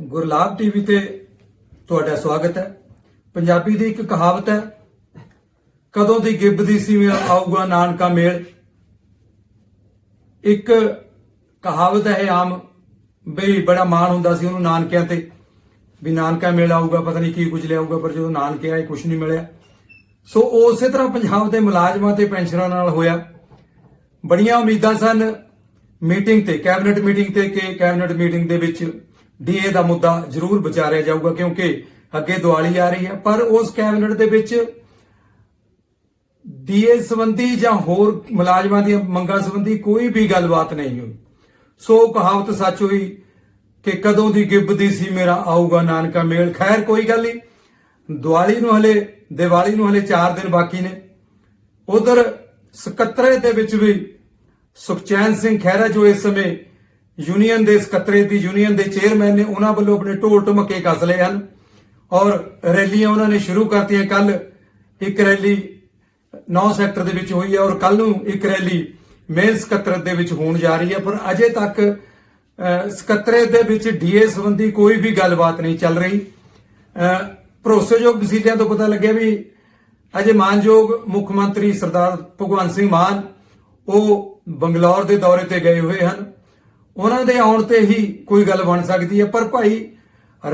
Gurlab TV ਤੇ ਤੁਹਾਡਾ ਸਵਾਗਤ ਹੈ। ਪੰਜਾਬੀ ਦੀ ਇੱਕ ਕਹਾਵਤ ਹੈ, ਕਦੋਂ ਦੀ ਗਿੱਬ ਦੀ ਸੀ ਮੇਰਾ ਆਊਗਾ ਨਾਨਕਾ ਮੇਲ। ਇੱਕ ਕਹਾਵਤ ਹੈ, ਇਹ ਆਮ ਬਈ ਬੜਾ ਮਾਣ ਹੁੰਦਾ ਸੀ ਉਹਨੂੰ ਨਾਨਕਿਆਂ ਤੇ, ਵੀ ਨਾਨਕਾ ਮੇਲ ਆਊਗਾ, ਪਤਾ ਨਹੀਂ ਕੀ ਕੁਝ ਲਿਆਊਗਾ, ਪਰ ਜਦੋਂ ਨਾਨਕੇ ਆਏ ਕੁਝ ਨਹੀਂ ਮਿਲਿਆ। ਸੋ ਉਸੇ ਤਰ੍ਹਾਂ ਪੰਜਾਬ ਦੇ ਮੁਲਾਜ਼ਮਾਂ ਤੇ ਪੈਨਸ਼ਨਰਾਂ ਨਾਲ ਹੋਇਆ। ਬੜੀਆਂ ਉਮੀਦਾਂ ਸਨ ਮੀਟਿੰਗ ਤੇ, ਕੈਬਨਿਟ ਮੀਟਿੰਗ ਤੇ ਕਿ ਕੈਬਨਿਟ ਮੀਟਿੰਗ ਦੇ ਵਿੱਚ ਡੀਏ ਦਾ ਮੁੱਦਾ ਜ਼ਰੂਰ ਵਿਚਾਰਿਆ ਜਾਊਗਾ ਕਿਉਂਕਿ ਅੱਗੇ ਦੀਵਾਲੀ ਆ ਰਹੀ ਹੈ, ਪਰ ਉਸ ਕੈਬਨਿਟ ਦੇ ਵਿੱਚ ਡੀਏ ਸੰਬੰਧੀ ਜਾਂ ਹੋਰ ਮੁਲਾਜ਼ਮਾਂ ਦੀਆਂ ਮੰਗਾਂ ਸੰਬੰਧੀ ਕੋਈ ਵੀ ਗੱਲਬਾਤ ਨਹੀਂ ਹੋਈ। ਸੋ ਕਹਾਵਤ ਸੱਚ ਹੋਈ ਕਿ ਕਦੋਂ ਦੀ ਗਿੱਬਦੀ ਸੀ, ਮੇਰਾ ਆਊਗਾ ਨਾਨਕਾ ਮੇਲ। ਖੈਰ, ਕੋਈ ਗੱਲ ਨਹੀਂ। ਦੀਵਾਲੀ ਨੂੰ ਹਲੇ, ਦੀਵਾਲੀ ਨੂੰ ਹਲੇ 4 ਦਿਨ ਬਾਕੀ ਨੇ। ਉਧਰ ਸਕੱਤਰੇ ਦੇ ਵਿੱਚ ਵੀ ਸੁਖਚੈਨ ਸਿੰਘ ਖਹਿਰਾ ਜੋ ਇਸ ਸਮੇਂ ਯੂਨੀਅਨ ਦੇ ਸਕੱਤਰੇ ਦੀ ਯੂਨੀਅਨ ਦੇ ਚੇਅਰਮੈਨ ਨੇ ਉਹਨਾਂ ਵੱਲੋਂ ਆਪਣੇ ਢੋਲ ਢਮਕੇ ਕੱਸ ਲਏ ਹਨ ਔਰ ਰੈਲੀਆਂ ਉਹਨਾਂ ਨੇ ਸ਼ੁਰੂ ਕਰਤੀਆਂ। ਕੱਲ ਇੱਕ ਰੈਲੀ 9 ਸੈਕਟਰ ਦੇ ਵਿੱਚ ਹੋਈ ਹੈ ਔਰ ਕੱਲ ਨੂੰ ਇੱਕ ਰੈਲੀ ਮੇਨ ਸਕੱਤਰਤ ਦੇ ਵਿੱਚ ਹੋਣ ਜਾ ਰਹੀ ਹੈ। ਪਰ ਅਜੇ ਤੱਕ ਸਕੱਤਰੇਤ ਦੇ ਵਿੱਚ ਡੀਏ ਸੰਬੰਧੀ ਕੋਈ ਵੀ ਗੱਲਬਾਤ ਨਹੀਂ ਚੱਲ ਰਹੀ। ਭਰੋਸੇਯੋਗ ਵਸੀਲਿਆਂ ਤੋਂ ਪਤਾ ਲੱਗਿਆ ਵੀ ਅਜੇ ਮਾਨਯੋਗ ਮੁੱਖ ਮੰਤਰੀ ਸਰਦਾਰ ਭਗਵੰਤ ਸਿੰਘ ਮਾਨ ਉਹ ਬੰਗਲੌਰ ਦੇ ਦੌਰੇ ਤੇ ਗਏ ਹੋਏ ਹਨ। ਉਹਨਾਂ ਦੇ ਆਉਣ ਤੇ ਹੀ ਕੋਈ ਗੱਲ ਬਣ ਸਕਦੀ ਹੈ। ਪਰ ਭਾਈ,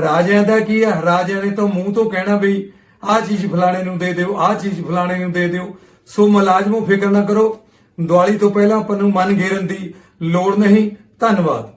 ਰਾਜਿਆਂ ਦਾ ਕੀ ਹੈ? ਰਾਜਿਆਂ ਨੇ ਤਾਂ ਮੂੰਹ ਤੋਂ ਕਹਿਣਾ ਵੀ ਆਹ ਚੀਜ਼ ਫਲਾਣੇ ਨੂੰ ਦੇ ਦਿਓ, ਆਹ ਚੀਜ਼ ਫਲਾਣੇ ਨੂੰ ਦੇ ਦਿਓ। ਸੋ ਮੁਲਾਜ਼ਮੋ, ਫਿਕਰ ਨਾ ਕਰੋ। ਦੀਵਾਲੀ ਤੋਂ ਪਹਿਲਾਂ ਆਪਾਂ ਨੂੰ ਮਨ ਘੇਰਨ ਦੀ ਲੋੜ ਨਹੀਂ। ਧੰਨਵਾਦ।